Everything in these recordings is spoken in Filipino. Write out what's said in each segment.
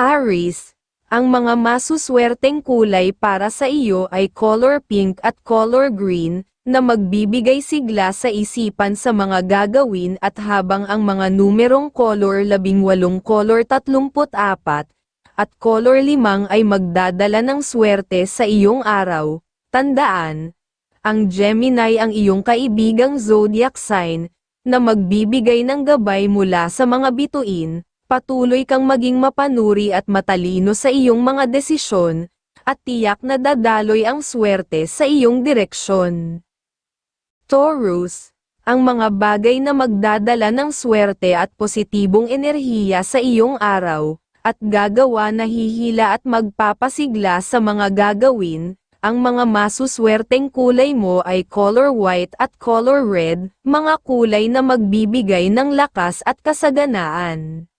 Aries, ang mga masuswerteng kulay para sa iyo ay color pink at color green, na magbibigay sigla sa isipan sa mga gagawin at habang ang mga numerong color 18 color 34, at color 5 ay magdadala ng swerte sa iyong araw, tandaan, ang Gemini ang iyong kaibigang zodiac sign, na magbibigay ng gabay mula sa mga bituin, patuloy kang maging mapanuri at matalino sa iyong mga desisyon, at tiyak na dadaloy ang swerte sa iyong direksyon. Taurus, ang mga bagay na magdadala ng swerte at positibong enerhiya sa iyong araw, at gagawa na hihila at magpapasigla sa mga gagawin, ang mga masuswerteng kulay mo ay color white at color red, mga kulay na magbibigay ng lakas at kasaganaan.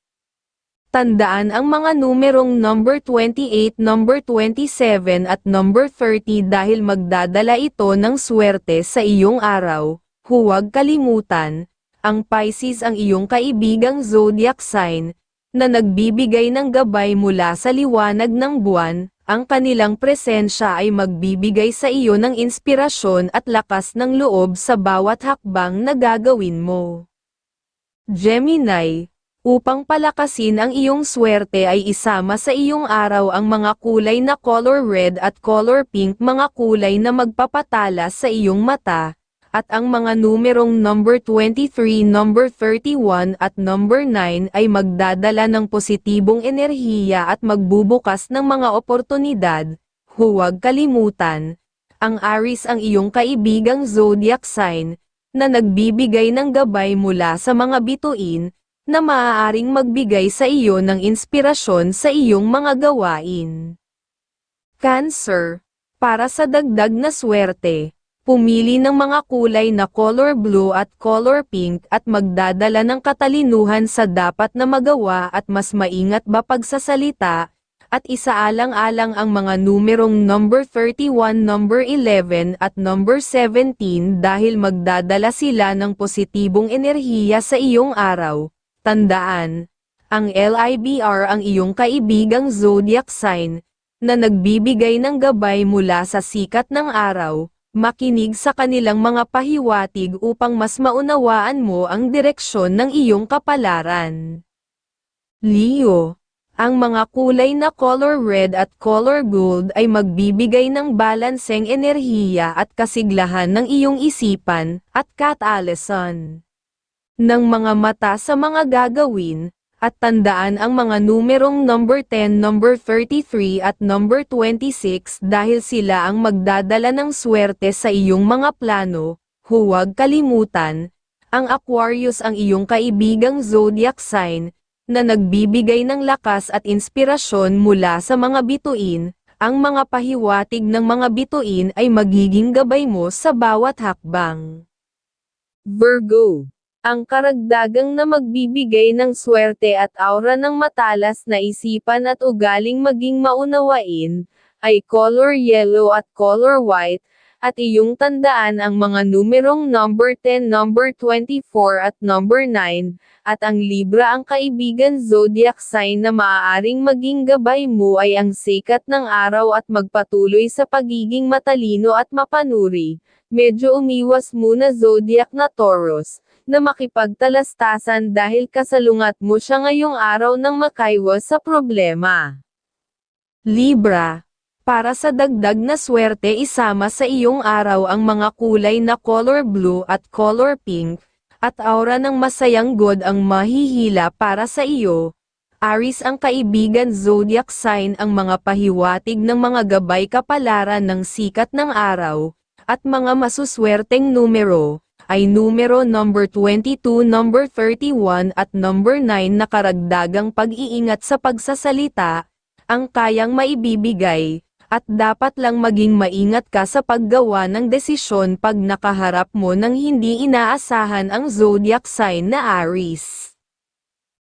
Tandaan ang mga numerong number 28, number 27 at number 30 dahil magdadala ito ng swerte sa iyong araw. Huwag kalimutan, ang Pisces ang iyong kaibigang zodiac sign, na nagbibigay ng gabay mula sa liwanag ng buwan, ang kanilang presensya ay magbibigay sa iyo ng inspirasyon at lakas ng loob sa bawat hakbang na gagawin mo. Gemini, upang palakasin ang iyong swerte ay isama sa iyong araw ang mga kulay na color red at color pink mga kulay na magpapatala sa iyong mata, at ang mga numerong number 23, number 31 at number 9 ay magdadala ng positibong enerhiya at magbubukas ng mga oportunidad. Huwag kalimutan, ang Aries ang iyong kaibigang zodiac sign, na nagbibigay ng gabay mula sa mga bituin, na maaaring magbigay sa iyo ng inspirasyon sa iyong mga gawain. Cancer, para sa dagdag na swerte, Pumili ng mga kulay na color blue at color pink at magdadala ng katalinuhan sa dapat na magawa at mas maingat ba pagsasalita, at isaalang-alang ang mga numerong number 31, number 11 at number 17 dahil magdadala sila ng positibong enerhiya sa iyong araw. Tandaan, ang LIBR ang iyong kaibigang zodiac sign, na nagbibigay ng gabay mula sa sikat ng araw, makinig sa kanilang mga pahiwatig upang mas maunawaan mo ang direksyon ng iyong kapalaran. Leo, ang mga kulay na color red at color gold ay magbibigay ng balanseng enerhiya at kasiglahan ng iyong isipan at katalisan ng mga mata sa mga gagawin, at tandaan ang mga numerong number 10, number 33 at number 26 dahil sila ang magdadala ng swerte sa iyong mga plano. Huwag kalimutan, ang Aquarius ang iyong kaibigang zodiac sign, na nagbibigay ng lakas at inspirasyon mula sa mga bituin, ang mga pahiwatig ng mga bituin ay magiging gabay mo sa bawat hakbang. Virgo ang karagdagang na magbibigay ng swerte at aura ng matalas na isipan at ugaling maging maunawain, ay color yellow at color white, at iyong tandaan ang mga numerong number 10, number 24 at number 9, at ang Libra ang kaibigan zodiac sign na maaaring maging gabay mo ay ang sikat ng araw at magpatuloy sa pagiging matalino at mapanuri. Medyo umiwas muna zodiac na Taurus na makipagtalastasan dahil kasalungat mo siya ngayong araw ng makaiwas sa problema. Libra, para sa dagdag na swerte isama sa iyong araw ang mga kulay na color blue at color pink, at aura ng masayang god ang mahihila para sa iyo. Aris ang kaibigan zodiac sign ang mga pahiwatig ng mga gabay kapalaran ng sikat ng araw, at mga masuswerteng numero, ay numero number 22, number 31 at number 9 na karagdagang pag-iingat sa pagsasalita, ang kayang maibibigay, at dapat lang maging maingat ka sa paggawa ng desisyon pag nakaharap mo ng hindi inaasahan ang zodiac sign na Aries.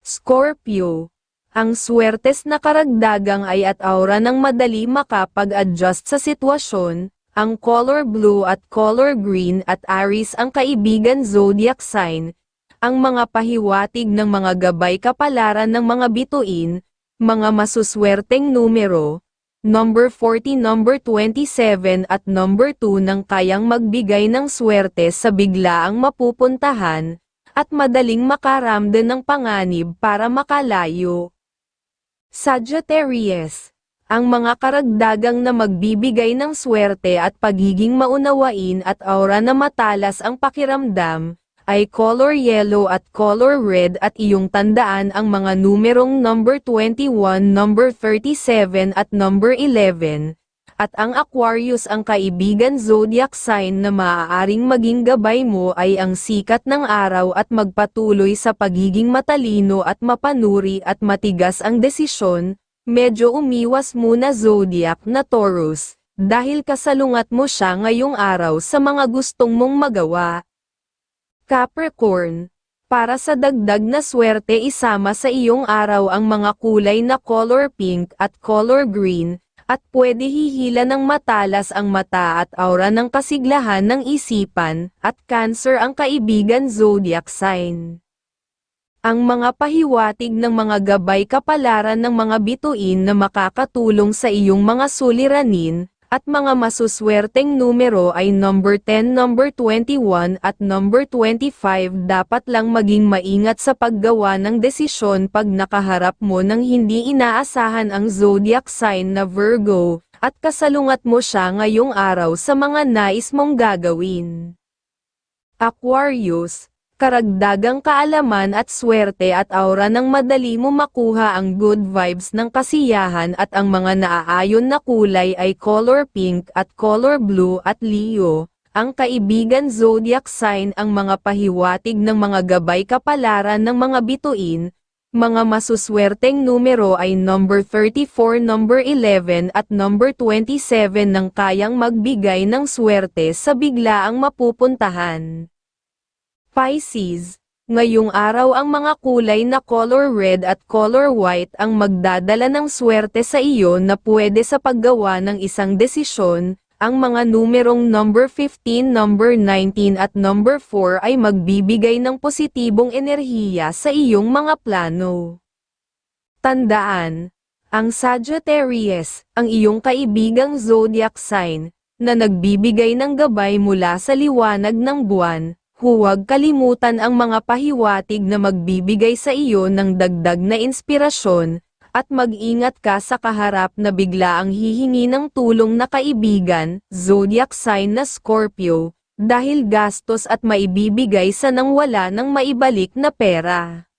Scorpio ang swertes na karagdagang ay at aura ng madali makapag-adjust sa sitwasyon, ang color blue at color green at Aries ang kaibigan zodiac sign, ang mga pahiwatig ng mga gabay kapalaran ng mga bituin, mga masuswerteng numero, number 40, number 27 at number 2 nang kayang magbigay ng swerte sa biglaang mapupuntahan, at madaling makaramdan ng panganib para makalayo. Sagittarius ang mga karagdagang na magbibigay ng swerte at pagiging maunawain at aura na matalas ang pakiramdam, ay color yellow at color red at iyong tandaan ang mga numerong number 21, number 37 at number 11, at ang Aquarius ang kaibigan zodiac sign na maaaring maging gabay mo ay ang sikat ng araw at magpatuloy sa pagiging matalino at mapanuri at matigas ang desisyon, medyo umiwas muna zodiac na Taurus, dahil kasalungat mo siya ngayong araw sa mga gustong mong magawa. Capricorn, para sa dagdag na swerte isama sa iyong araw ang mga kulay na color pink at color green, at pwede hihila ng matalas ang mata at aura ng kasiglahan ng isipan, at cancer ang kaibigan zodiac sign. Ang mga pahiwatig ng mga gabay kapalaran ng mga bituin na makakatulong sa iyong mga suliranin, at mga masuswerteng numero ay number 10, number 21 at number 25 dapat lang maging maingat sa paggawa ng desisyon pag nakaharap mo ng hindi inaasahan ang zodiac sign na Virgo, at kasalungat mo siya ngayong araw sa mga nais mong gagawin. Aquarius, karagdagang kaalaman at swerte at aura ng madali mo makuha ang good vibes ng kasiyahan at ang mga naaayon na kulay ay color pink at color blue at Leo. Ang kaibigan zodiac sign ang mga pahiwatig ng mga gabay kapalaran ng mga bituin, mga masuswerteng numero ay number 34, number 11 at number 27 nang kayang magbigay ng swerte sa biglaang mapupuntahan. Pisces, ngayong araw ang mga kulay na color red at color white ang magdadala ng swerte sa iyo na pwede sa paggawa ng isang desisyon, ang mga numerong number 15, number 19 at number 4 ay magbibigay ng positibong enerhiya sa iyong mga plano. Tandaan, ang Sagittarius, ang iyong kaibigang zodiac sign, na nagbibigay ng gabay mula sa liwanag ng buwan, Huwag kalimutan ang mga pahiwatig na magbibigay sa iyo ng dagdag na inspirasyon, at mag-ingat ka sa kaharap na bigla ang hihingi ng tulong na kaibigan, zodiac sign na Scorpio, dahil gastos at maibibigay sa nang wala ng maibalik na pera.